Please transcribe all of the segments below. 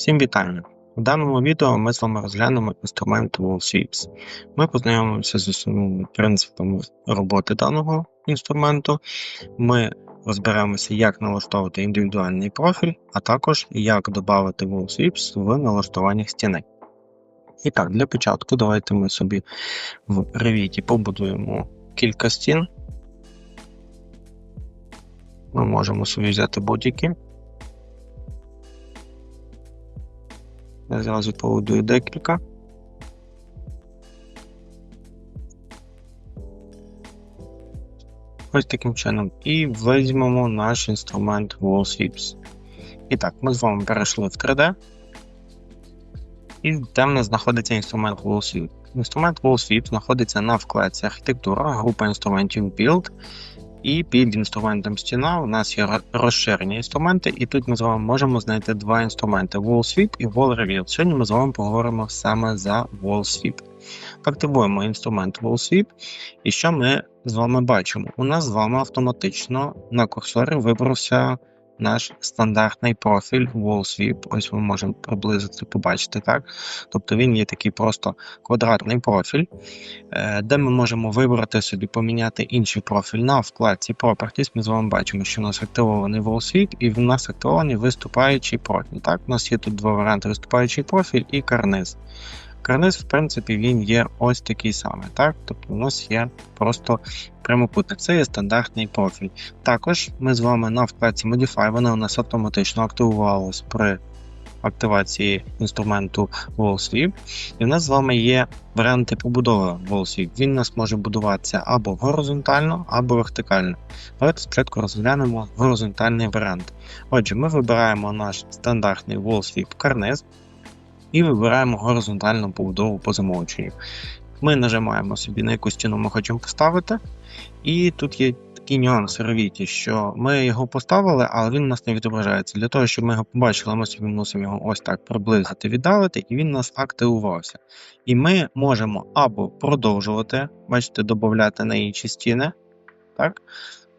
Всім вітання! У даному відео ми з вами розглянемо інструмент WallSweeps. Ми познайомимося з основними принципами роботи даного інструменту. Ми розберемося, як налаштовувати індивідуальний профіль, а також як додати WallSweeps в налаштуваннях стіни. І так, для початку давайте ми собі в Revit побудуємо кілька стін. Ми можемо собі взяти будь-які. Я зразу побудую декілька. Ось таким чином. І візьмемо наш інструмент WallSweeps. І так, ми з вами перейшли в 3D. І в нас знаходиться інструмент WallSweep. Інструмент WallSweep знаходиться на вкладці архітектура, група інструментів Build. І під інструментом стіна у нас є розширені інструменти, і тут ми з вами можемо знайти два інструменти Wall Sweep і Wall Reveal. Сьогодні ми з вами поговоримо саме за Wall Sweep. Активуємо інструмент Wall Sweep, і що ми з вами бачимо? У нас з вами автоматично на курсорі вибрався наш стандартний профіль WallSweep. Ось ми можемо приблизити побачити, так? Тобто він є такий просто квадратний профіль, е, де ми можемо вибрати собі, поміняти інший профіль на вкладці Properties. Ми з вами бачимо, що у нас активований WallSweep і в нас активований виступаючий профіль. Так, У нас є тут два варіанти: виступаючий профіль і карниз. Карниз, в принципі, він є ось такий самий. так? Тобто у нас є просто прямокутник. Це є стандартний профіль. Також ми з вами на вкладці Modify, вона у нас автоматично активувалась при активації інструменту WallSweep. І в нас з вами є варіанти побудови WallSweep. Він у нас може будуватися або горизонтально, або вертикально. Давайте спочатку розглянемо горизонтальний варіант. Отже, ми вибираємо наш стандартний WallSweep карниз і вибираємо горизонтальну побудову по замовченню. Ми нажимаємо собі на яку стіну ми хочемо поставити, і тут є такий нюанс Revit, що ми його поставили, але він у нас не відображається. Для того, щоб ми його побачили, ми собі мусимо його ось так приблизити, віддалити, і він у нас активувався. І ми можемо або продовжувати, бачите, додати на інші стіни, так?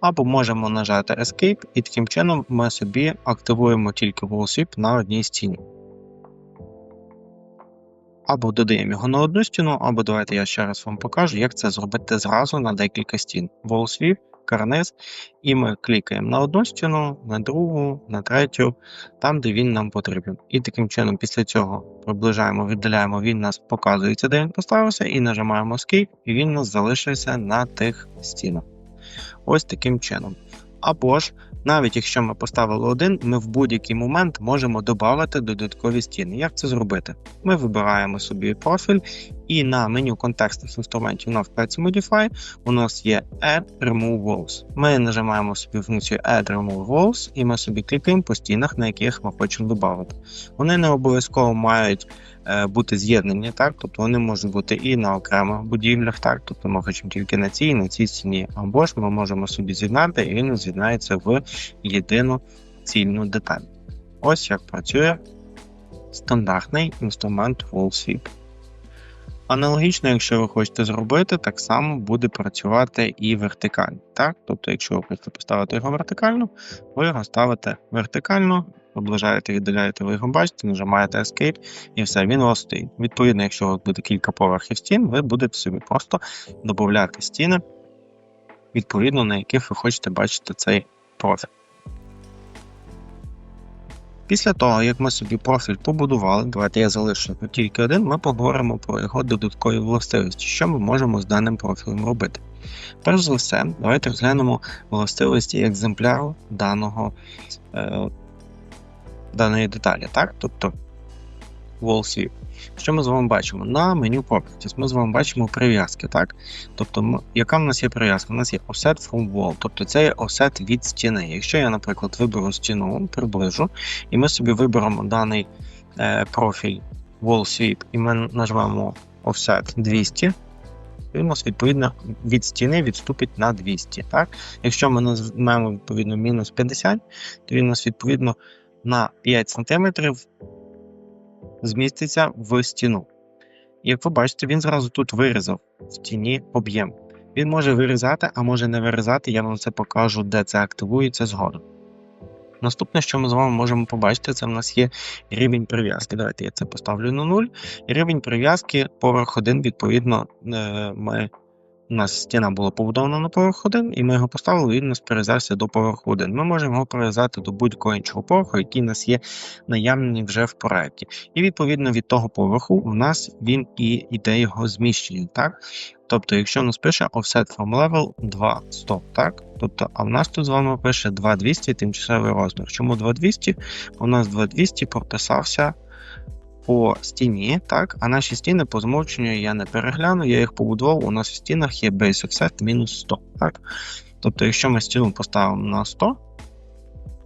або можемо нажати Escape, і таким чином ми собі активуємо тільки WallSweep на одній стіні. Або додаємо його на одну стіну, або давайте я ще раз вам покажу, як це зробити зразу на декілька стін. Wall карниз, і ми клікаємо на одну стіну, на другу, на третю, там, де він нам потрібен. І таким чином, після цього приближаємо, віддаляємо, він нас показується, де він поставився, і нажимаємо Escape, і він у нас залишився на тих стінах. Ось таким чином. Або ж навіть якщо ми поставили один, ми в будь-який момент можемо додати додаткові стіни. Як це зробити? Ми вибираємо собі профіль, і на меню контекстних інструментів на вкладці Modify у нас є Add Remove Walls. Ми нажимаємо собі функцію Add Remove Walls, і ми собі клікаємо по стінах, на яких ми хочемо додати. Вони не обов'язково мають е, бути з'єднані, так? тобто вони можуть бути і на окремих будівлях, так? тобто ми хочемо тільки на цій і на цій стіні, або ж ми можемо собі з'єднати, і він з'єднається в єдину цільну деталь. Ось як працює стандартний інструмент WallSweep. Аналогічно, якщо ви хочете зробити, так само буде працювати і вертикально. Так? Тобто, якщо ви хочете поставити його вертикально, ви його ставите вертикально, наближаєте, віддаляєте, ви його бачите, нажимаєте Escape і все, він у вас стоїть. Відповідно, якщо у вас буде кілька поверхів стін, ви будете собі просто додати стіни, відповідно на яких ви хочете бачити цей профіль. Після того, як ми собі профіль побудували, давайте я залишу тільки один, ми поговоримо про його додаткові властивості, що ми можемо з даним профілем робити. Перш за все, давайте розглянемо властивості екземпляру даного, е, даної деталі. Так? Тобто wall sweep. Що ми з вами бачимо? На меню Properties ми з вами бачимо прив'язки. так? Тобто, яка в нас є прив'язка? У нас є offset from wall, тобто це є offset від стіни. Якщо я, наприклад, виберу стіну, приближу, і ми собі виберемо даний е, профіль wall sweep, і ми нажмемо offset 200. Він у нас відповідно від стіни відступить на 200. Так? Якщо ми нажмемо відповідно мінус 50, то він у нас відповідно на 5 см зміститься в стіну. Як ви бачите, він зразу тут вирізав в стіні об'єм. Він може вирізати, а може не вирізати, я вам це покажу, де це активується згодом. Наступне, що ми з вами можемо побачити, це в нас є рівень прив'язки. Давайте я це поставлю на 0. Рівень прив'язки поверх 1, відповідно, е, ми, у нас стіна була побудована на поверх 1, і ми його поставили, він у нас прив'язався до поверху 1. Ми можемо його прив'язати до будь-якого іншого поверху, який у нас є наявний вже в проєкті. І відповідно від того поверху у нас він і йде його зміщення. так? Тобто, якщо у нас пише offset from level 2.100, так? Тобто, а в нас тут з вами пише 2200 тимчасовий розмір. Чому 2200? У нас 2200 прописався по стіні, так? А наші стіни по змовченню я не перегляну, я їх побудував. У нас в стінах є base offset мінус 100, так? Тобто, якщо ми стіну поставимо на 100,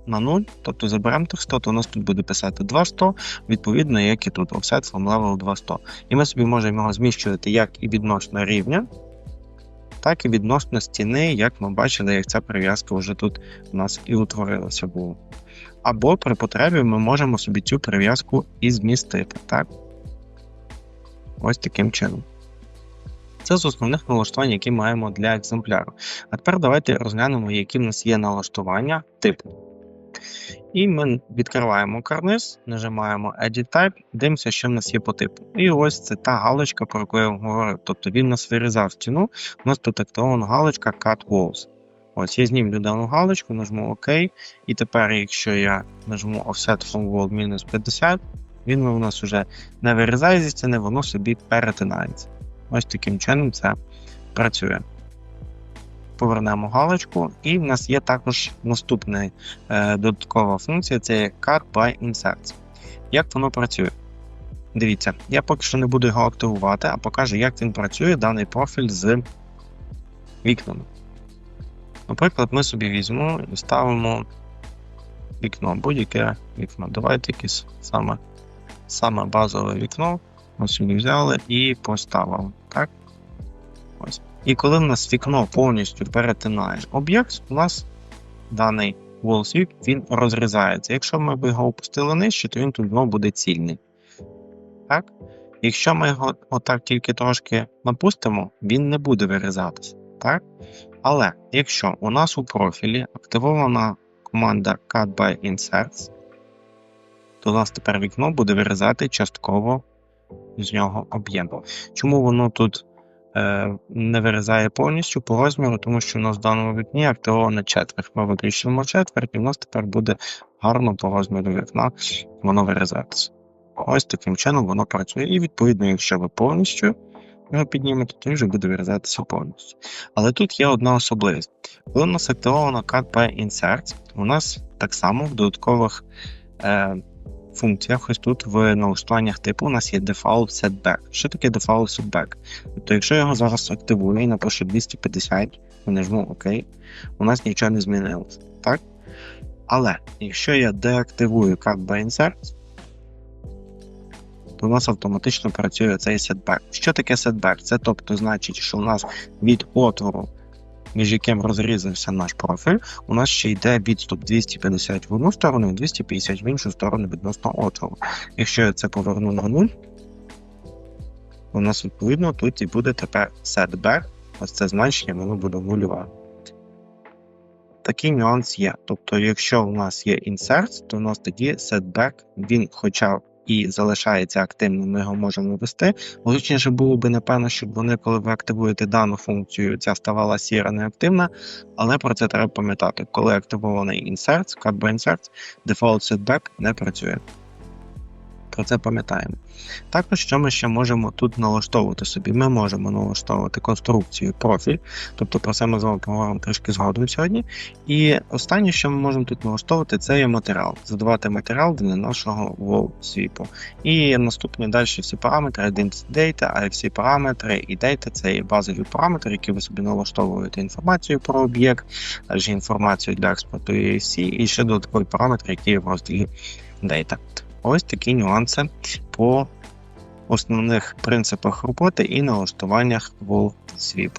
на 0, тобто заберемо тих 100, то у нас тут буде писати 200, відповідно, як і тут offset from level 200. І ми собі можемо його зміщувати як і відносно рівня, так і відносно стіни, як ми бачили, як ця прив'язка вже тут у нас і утворилася була. Або при потребі ми можемо собі цю прив'язку і змістити. так? Ось таким чином. Це з основних налаштувань, які маємо для екземпляру. А тепер давайте розглянемо, які в нас є налаштування типу. І ми відкриваємо карниз, нажимаємо Edit Type, дивимося, що в нас є по типу. І ось це та галочка, про яку я вам говорив. Тобто він нас вирізав стіну, у нас тут галочка Cut Walls. Ось я знімлю дану галочку, нажму ОК. І тепер, якщо я нажму Offset from Wall мінус 50, він у нас вже не вирізає зі стіни, воно собі перетинається. Ось таким чином це працює повернемо галочку, і в нас є також наступна е, додаткова функція це Cut by Inserts. Як воно працює? Дивіться, я поки що не буду його активувати, а покажу, як він працює даний профіль з вікнами. Наприклад, ми собі візьмемо і ставимо вікно, будь-яке вікно. Давайте якесь саме саме базове вікно. Ми собі взяли і поставили. Так? Ось. І коли в нас вікно повністю перетинає об'єкт, у нас даний wall sweep він розрізається. Якщо ми б його опустили нижче, то він тут знову буде цільний. Так? Якщо ми його отак тільки трошки напустимо, він не буде вирізатися. Так? Але якщо у нас у профілі активована команда Cut by Inserts, то у нас тепер вікно буде вирізати частково з нього об'єм. Чому воно тут не вирізає повністю по розміру, тому що у нас в даному вікні активована четверть. Ми виключимо четверть, і в нас тепер буде гарно по розміру вікна воно вирізатися. Ось таким чином воно працює. І відповідно, якщо ви повністю його піднімете, то він вже буде вирізатися повністю. Але тут є одна особливість. Коли у нас активовано by Insert, у нас так само в додаткових. Е, функціях, ось тут в налаштуваннях типу у нас є default setback. Що таке default setback? Тобто, якщо я його зараз активую і напишу 250, і нажму ОК, у нас нічого не змінилося. так? Але якщо я деактивую Cut by Insert, то у нас автоматично працює цей setback. Що таке setback? Це тобто значить, що у нас від отвору між яким розрізався наш профіль, у нас ще йде відступ 250 в одну сторону і 250 в іншу сторону відносно отвору. Якщо я це поверну на 0, у нас відповідно тут і буде тепер setback, ось це значення воно буде нульове. Такий нюанс є. Тобто, якщо у нас є insert, то у нас тоді setback, він хоча і залишається активним, ми його можемо ввести. Логічніше було би, напевно, щоб вони, коли ви активуєте дану функцію, ця ставала сіра неактивна, але про це треба пам'ятати. Коли активований інсерт, cut by дефолт setback не працює про це пам'ятаємо. Також, що ми ще можемо тут налаштовувати собі? Ми можемо налаштовувати конструкцію профіль, тобто про це ми з вами поговоримо трішки згодом сьогодні. І останнє, що ми можемо тут налаштовувати, це є матеріал. Задавати матеріал для нашого wall свіпу. І наступні далі всі параметри, identity data, всі параметри і data це є базові параметри, які ви собі налаштовуєте інформацію про об'єкт, інформацію для експорту EFC, і ще додаткові параметри, які є в розділі Data. Ось такі нюанси по основних принципах роботи і налаштуваннях WallSweep.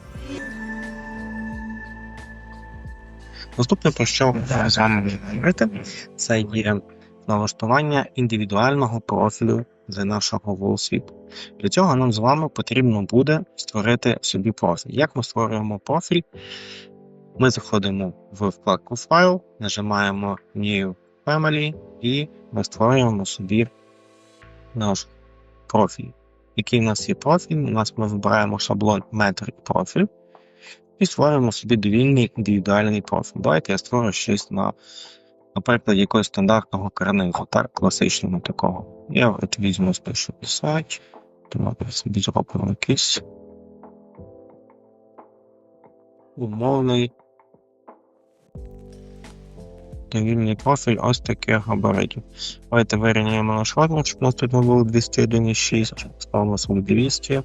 Наступне, про що ми з вами говорити, це є налаштування індивідуального профілю з нашого WallSweep. Для цього нам з вами потрібно буде створити собі профіль. Як ми створюємо профіль? Ми заходимо в вкладку Файл, нажимаємо New Family і ми створюємо собі наш профіль. Який в нас є профіль? У нас ми вибираємо шаблон метрик профіль і створюємо собі довільний індивідуальний профіль. Давайте я створю щось на, наприклад, якогось стандартного карнизу, так, класичного такого. Я от візьму спишу сайт, давайте собі зробимо якийсь умовний довільний профіль ось таких габаритів. Давайте вирівняємо наш розмір, щоб у нас тут не було 201,6, ставимо собі 200.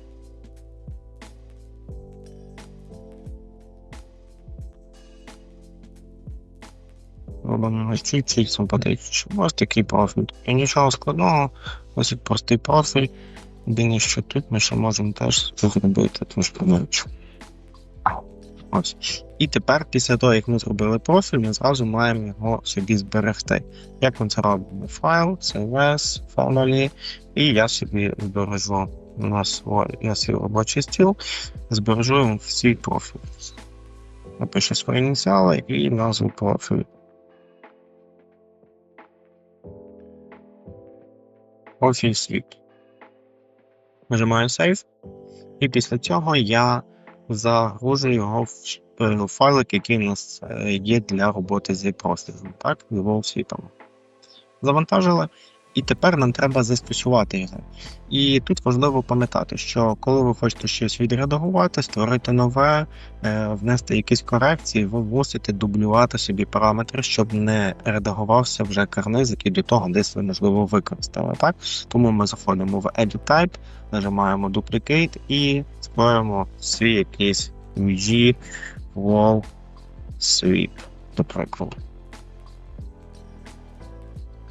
Робимо ось чуть-чуть симпатичніше. Ось такий профіль. І нічого складного, ось простий профіль. Єдине, що тут ми ще можемо теж зробити трошки менше. Ось. І тепер, після того, як ми зробили профіль, ми зразу маємо його собі зберегти. Як ми це робимо? Файл, CSS, Family, і я собі збережу на свій, я свій робочий стіл, збережу йому в свій профіль. Напишу свої ініціали і назву профілю. Профіль світ. Нажимаю Save. І після цього я загружу його в е, файлик, який у нас е, є для роботи з профілем, так, його волсвітом. Завантажили, і тепер нам треба застосувати його. І тут важливо пам'ятати, що коли ви хочете щось відредагувати, створити нове, е, внести якісь корекції, ви мусите дублювати собі параметри, щоб не редагувався вже карниз, який до того десь ви можливо використали. Так? Тому ми заходимо в Edit Type, нажимаємо Duplicate і створюємо свій якийсь UG Wall Sweep, до.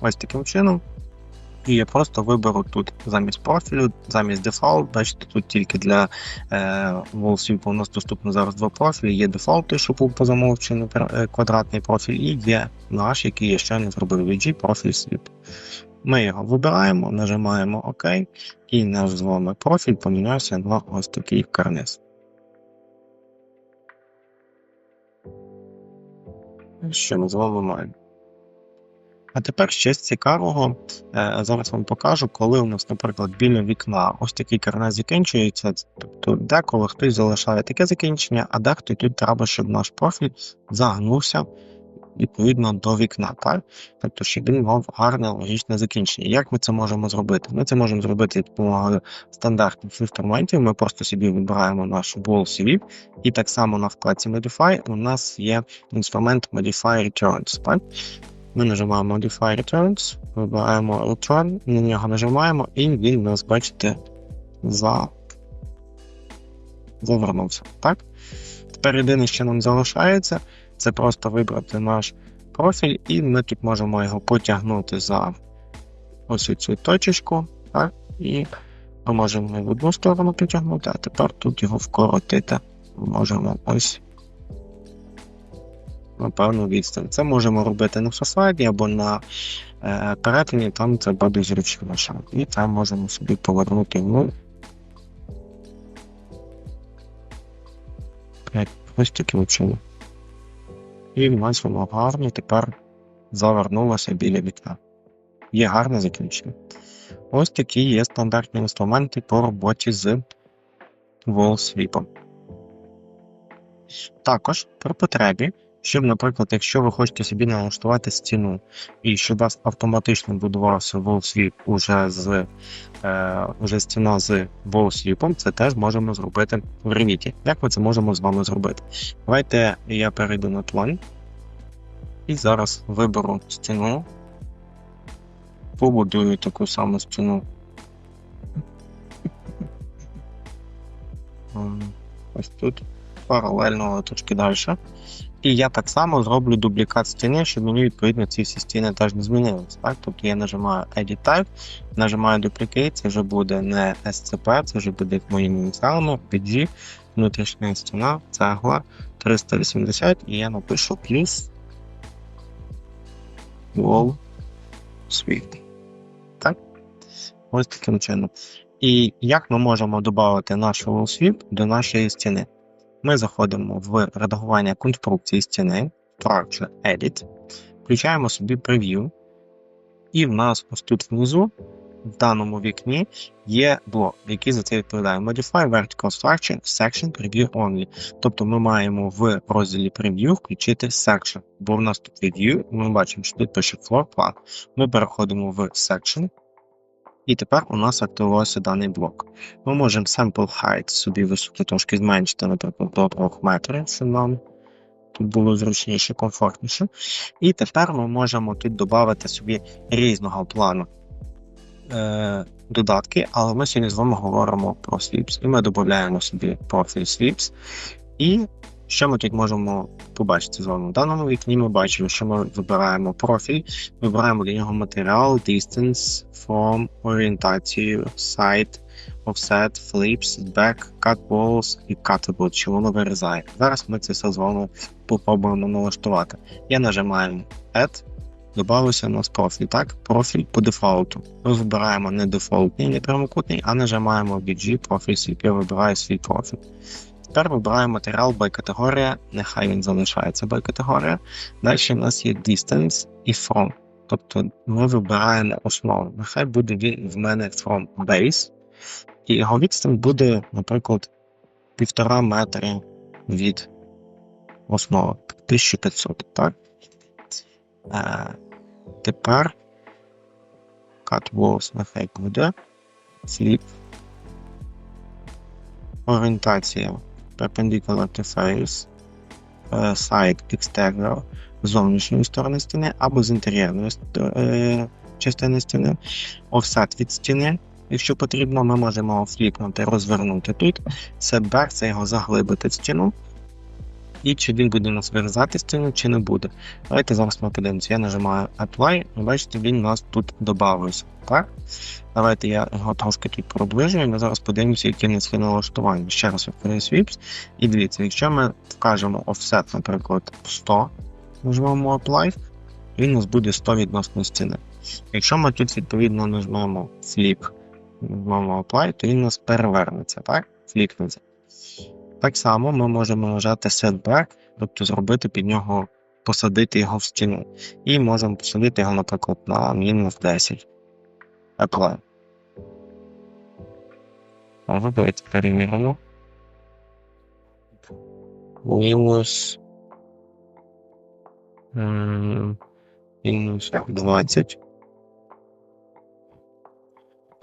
Ось таким чином. І я просто виберу тут замість профілю, замість дефолт. Бачите, тут тільки для е, WallSweep у нас доступно зараз два профілі. Є дефолт, що був по замовченню е, квадратний профіль, і є наш, який я ще не зробив VG профіль Sweep. Ми його вибираємо, нажимаємо ОК, і наш з вами профіль помінявся на ось такий карниз. Що ми з вами маємо? А тепер щось цікавого. Е, зараз вам покажу, коли у нас, наприклад, біля вікна ось такий карниз закінчується. Тобто, деколи хтось залишає таке закінчення, а дехто тут треба, щоб наш профіль загнувся відповідно до вікна, так? Тобто, щоб він мав гарне логічне закінчення. Як ми це можемо зробити? Ми це можемо зробити допомогою стандартних інструментів. Ми просто собі вибираємо наш wall CV, і так само на вкладці Modify у нас є інструмент Modify Returns. Так? Ми нажимаємо Modify Returns, вибираємо Return, на нього нажимаємо, і він у нас, бачите, за... завернувся. Так? Тепер єдине, що нам залишається, це просто вибрати наш профіль, і ми тут можемо його потягнути за ось цю точечку, так? і ми можемо в одну сторону потягнути, а тепер тут його вкоротити. Можемо ось певну відстань. Це можемо робити на фасаді або на е, перетині, там це буде зручніше. І там можемо собі повернути ну, ось таким чином. І в нас воно гарно тепер завернулося біля вікна. Є гарне закінчення. Ось такі є стандартні інструменти по роботі з wall Також при потребі щоб, наприклад, якщо ви хочете собі налаштувати стіну, і щоб у вас автоматично будувався wall уже з е, уже стіна з wall це теж можемо зробити в Revit. Як ми це можемо з вами зробити? Давайте я перейду на тлон і зараз виберу стіну, побудую таку саму стіну. Ось тут паралельно трошки далі. І я так само зроблю дублікат стіни, щоб мені відповідно ці всі стіни теж не змінилися. Так? Тобто я нажимаю Edit Type, нажимаю Duplicate, це вже буде не SCP, це вже буде моїми ініціалами, PG, внутрішня стіна, цегла 380, і я напишу плюс wall suite. Так? Ось таким чином. І як ми можемо додати наш wall sweep до нашої стіни? Ми заходимо в редагування конструкції стіни, Structure Edit, включаємо собі Preview, І в нас ось тут внизу, в даному вікні, є блок, який за це відповідає. Modify Vertical Structure Section Preview Only. Тобто ми маємо в розділі Preview включити Section, бо в нас тут є View, ми бачимо, що тут пише Floor Plan. Ми переходимо в Section, і тепер у нас активувався даний блок. Ми можемо Sample Height собі високо трошки зменшити, наприклад, до 3 метрів, щоб нам тут було зручніше, комфортніше. І тепер ми можемо тут додати собі різного плану е, додатки, але ми сьогодні з вами говоримо про Sweeps. І ми додаємо собі профіль Sweeps. І що ми тут можемо побачити з вами? В даному вікні ми бачимо, що ми вибираємо профіль, вибираємо для нього матеріал, distance, from, орієнтацію, site, offset, flips, back, cut walls і cuttable, чи воно вирізає. Зараз ми це все з вами попробуємо налаштувати. Я нажимаю Add, додався у нас профіль. Так, профіль по дефолту. Ми вибираємо не дефолтний, не прямокутний, а нажимаємо BG профіль свій. Я вибираю свій профіль. Тепер вибираємо матеріал by категорія, нехай він залишається by категорія. Далі у нас є distance і from. Тобто ми вибираємо основу. Нехай буде він в мене from base, і його відстань буде, наприклад, півтора метри від основи 1500. Так? Е, тепер cut walls нехай буде. Flip. Орієнтація perpendicular to face, е, side external з зовнішньої сторони стіни або з інтер'єрної частини стіни, офсет від стіни. Якщо потрібно, ми можемо фліпнути, розвернути тут. Це бер, – це його заглибити в стіну. І чи він буде у нас вирізати стіну, чи не буде. Давайте зараз ми подивимося. Я нажимаю Apply, і бачите, він у нас тут додався. Так? Давайте я його трошки тут приближую, і ми зараз подивимося, нас є налаштування. Ще раз відкрию Sweeps. І дивіться, якщо ми вкажемо offset, наприклад, 100, нажмемо Apply, він у нас буде 100 відносно стіни. Якщо ми тут відповідно нажмемо Flip, нажмемо Apply, то він у нас перевернеться, так? Флікнеться. Так само ми можемо нажати Setback, тобто зробити під нього, посадити його в стіну. І можемо посадити його, наприклад, на мінус 10. Apply. Ага, давайте перевіримо. Мінус. Мінус 20.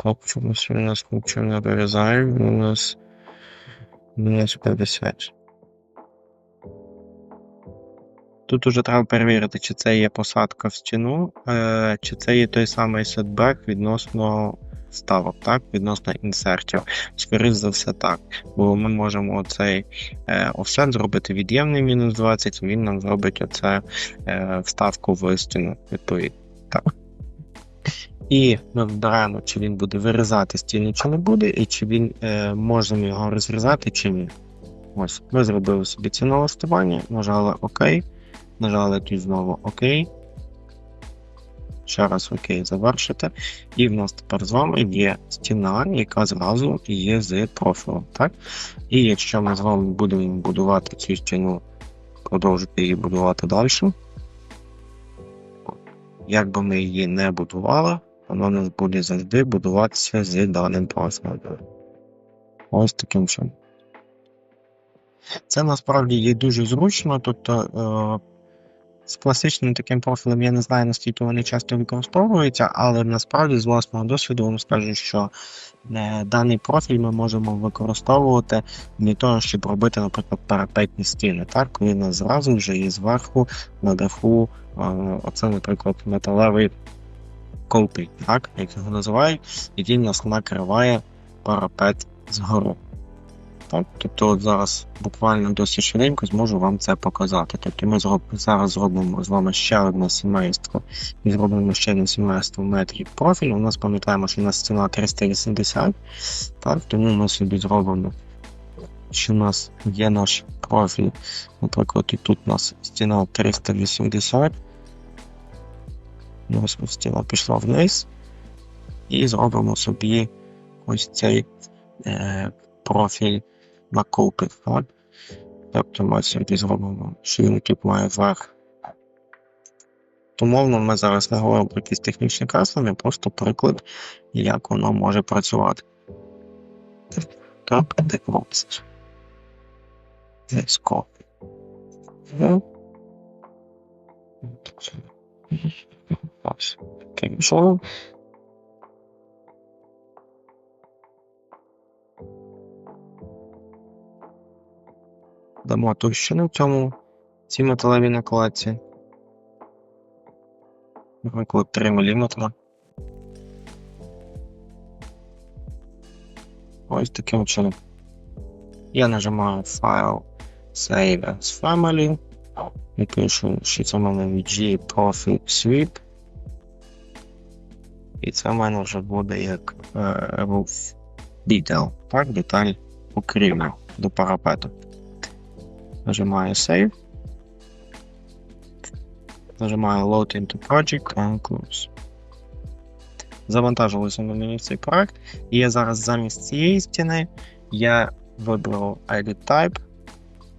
Так, чомусь у нас нічого не вирізає. Мінус. Мінус 50. Тут уже треба перевірити, чи це є посадка в стіну, е, чи це є той самий сетбек відносно ставок, так? Відносно інсертів. Скоріше за все так. Бо ми можемо оцей е, офсет зробити від'ємний мінус 20, він нам зробить оце е, вставку в стіну, відповідно. Так. І ми вибираємо, чи він буде вирізати стіну, чи не буде, і чи він е, можемо його розрізати, чи ні. Ось, ми зробили собі це налаштування, нажали ОК, нажали тут знову ОК. Ще раз ОК завершити. І в нас тепер з вами є стіна, яка зразу є з профілем. Так? І якщо ми з вами будемо будувати цю стіну, продовжити її будувати далі, як би ми її не будували, воно нас буде завжди будуватися з даним профілем. Ось таким чином. Це насправді є дуже зручно, тобто е, з класичним таким профілем я не знаю, наскільки вони часто використовуються, але насправді з власного досвіду вам скажу, що е, даний профіль ми можемо використовувати для того, щоб робити, наприклад, парапетні стіни, так, коли нас зразу вже є зверху, на даху, е, оце, наприклад, металевий колпій, так, як його називають, який нас накриває парапет згору. Так, тобто от зараз буквально досить швиденько зможу вам це показати. Тобто ми зроб... зараз зробимо з вами ще одне сімейство і зробимо ще одне сімейство метрів профілю. У нас пам'ятаємо, що у нас стіна 380, так, тому ми собі зробимо, що у нас є наш профіль. Наприклад, і тут у нас стіна 380. Ось стіна пішла вниз. І зробимо собі ось цей е, профіль на копи, так? Тобто ми собі зробимо, що він тут має верх Тобто, ми зараз не говоримо про якісь технічні креслення, просто приклад, як воно може працювати. Так, developers. Let's go. Ну. Ось. Cancel. Дамо товщину в цьому цій металевій накладці. Наприклад, 3 мм. Ось таким чином. Я нажимаю File Save as Family. І пишу, що це в мене VG Profit Sweep. І це в мене вже буде як е, Roof Detail. Так, деталь покрівлі до парапету. Нажимаю Save. Нажимаю Load into Project and Close. Завантажилося на мені цей проект. І я зараз замість цієї стіни я виберу Edit Type.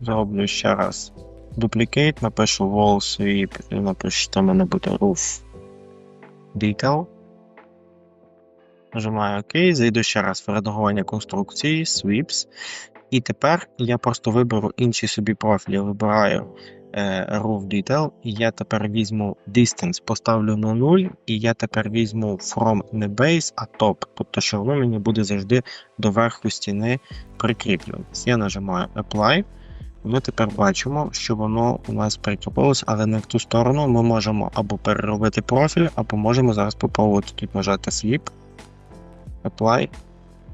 Зроблю ще раз Duplicate, напишу Wall Sweep і напишу, що в мене буде Roof Detail. Нажимаю ОК, зайду ще раз в редагування конструкції, Sweeps. І тепер я просто виберу інший собі профіль. Я вибираю е, Roof Detail, і я тепер візьму Distance, поставлю на 0, і я тепер візьму From не Base, а Top. Тобто, що воно мені буде завжди до верху стіни прикріплюватись. Я нажимаю Apply. Ми тепер бачимо, що воно у нас прикріпилось, але не в ту сторону. Ми можемо або переробити профіль, або можемо зараз спробувати тут нажати Sweep. Apply.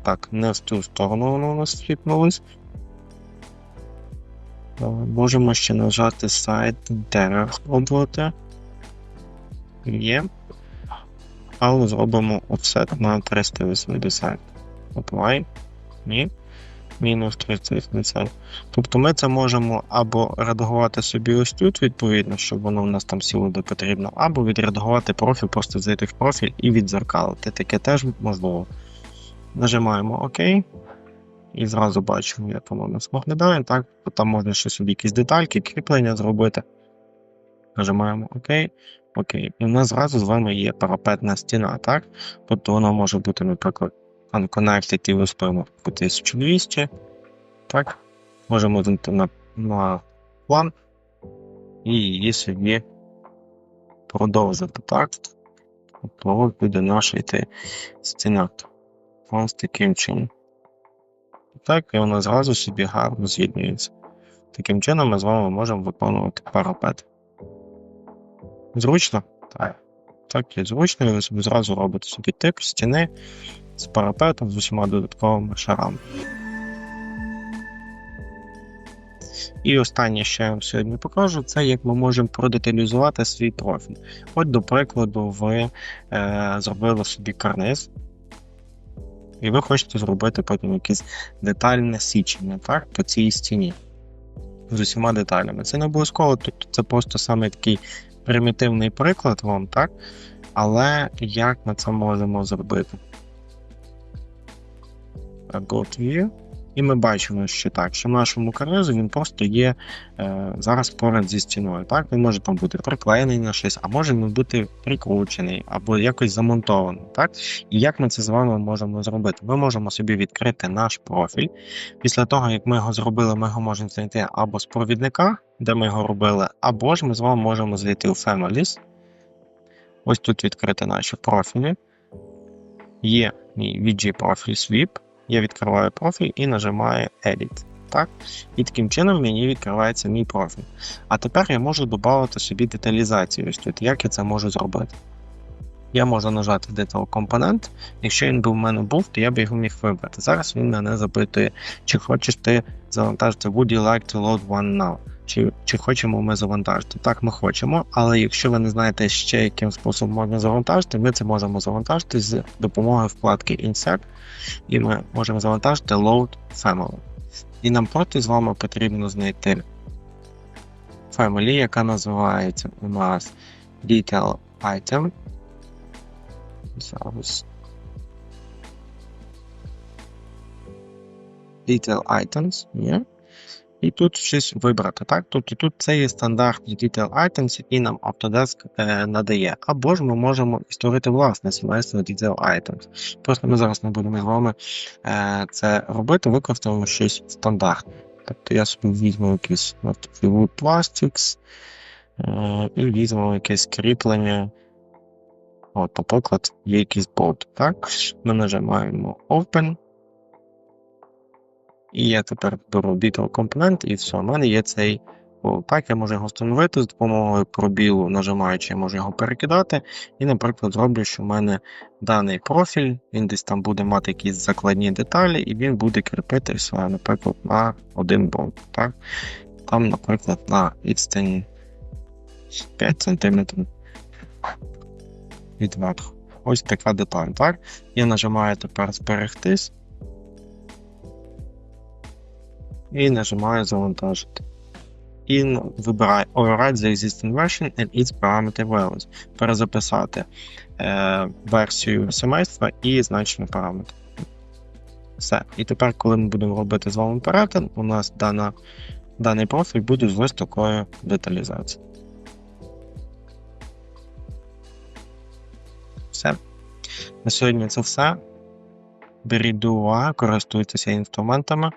Так, не в ту сторону воно у нас свіпнулось. Можемо ще нажати сайт дерева обводи. Є. Але зробимо offset на 380. Apply. Ні. Мінус 380. Тобто ми це можемо або редагувати собі ось тут, відповідно, щоб воно в нас там сіло де потрібно, або відредагувати профіль, просто зайти в профіль і відзеркалити. Таке теж можливо. Нажимаємо ОК. І зразу бачимо, як воно у нас виглядає. Так, там можна ще собі якісь детальки, кріплення зробити. Нажимаємо ОК. ОК. І в нас зразу з вами є парапетна стіна, так? Тобто вона може бути, наприклад, Unconnected і по 1200. Так. Можемо зайти на, на план і її собі продовжити. Так. Тобто буде наша йти стіна. Ось таким чином. Так, і вона зразу собі гарно з'єднується. Таким чином ми з вами можемо виконувати парапет. Зручно? Так. Так, є зручно, і ви зразу робите собі тип стіни з парапетом з усіма додатковими шарами. І останнє, що я вам сьогодні покажу, це як ми можемо продеталізувати свій профіль. От, до прикладу, ви е, зробили собі карниз, і ви хочете зробити потім якесь детальне січення так, по цій стіні з усіма деталями. Це не обов'язково, тобто це просто саме такий примітивний приклад вам, так? Але як ми це можемо зробити? Go to view. І ми бачимо, що так, що в нашому карнизу він просто є е, зараз поряд зі стіною. Так, Він може там бути приклеєний на щось, а може він бути прикручений або якось замонтований. Так? І як ми це з вами можемо зробити? Ми можемо собі відкрити наш профіль. Після того, як ми його зробили, ми його можемо знайти або з провідника, де ми його робили, або ж ми з вами можемо зайти у Families. Ось тут відкрити наші профілі. Є мій VG профіль Sweep. Я відкриваю профіль і нажимаю Edit. Так? І таким чином мені відкривається мій профіль. А тепер я можу додати собі деталізацію. Ось тут, як я це можу зробити. Я можу нажати Detail Component. Якщо він би в мене був, то я б його міг вибрати. Зараз він мене запитує, чи хочеш ти завантажити Would you like to load one now? Чи чи хочемо ми завантажити? Так, ми хочемо, але якщо ви не знаєте ще яким способом можна завантажити, ми це можемо завантажити з допомогою вкладки Insert, і ми можемо завантажити Load Family. І нам просто з вами потрібно знайти Family, яка називається у нас Detail Item. Зараз. Detail Items. Yeah. І тут щось вибрати. Так? Тобто тут це є стандартні detail items, які нам Autodesk е, надає. Або ж ми можемо створити власне сімейство detail items. Просто ми зараз не будемо з вами е, це робити, використаємо щось стандартне. Тобто я собі візьму якийсь Wood Plastics е, і візьму якесь кріплення. От, наприклад, є якийсь болт. Так? Ми нажимаємо Open. І я тепер беру detail компонент, і все, у мене є цей. Так, я можу його встановити з допомогою пробілу, нажимаючи, я можу його перекидати. І, наприклад, зроблю, що в мене даний профіль, він десь там буде мати якісь закладні деталі, і він буде кріпитися, наприклад, на один болт. Так? Там, наприклад, на відстані 5 см від верху. Ось така деталь. Так? Я нажимаю тепер зберегтись. І нажимаю завантажити. І вибираю Override the existing version and its parameter values. Перезаписати е, версію семейства і значення параметрів. Все. І тепер, коли ми будемо робити з вами перетин, у нас дана, даний профіль буде з ось такою деталізацією. Все. На сьогодні це все. Беріть до уваги, користуйтеся інструментами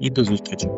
і до зустрічі.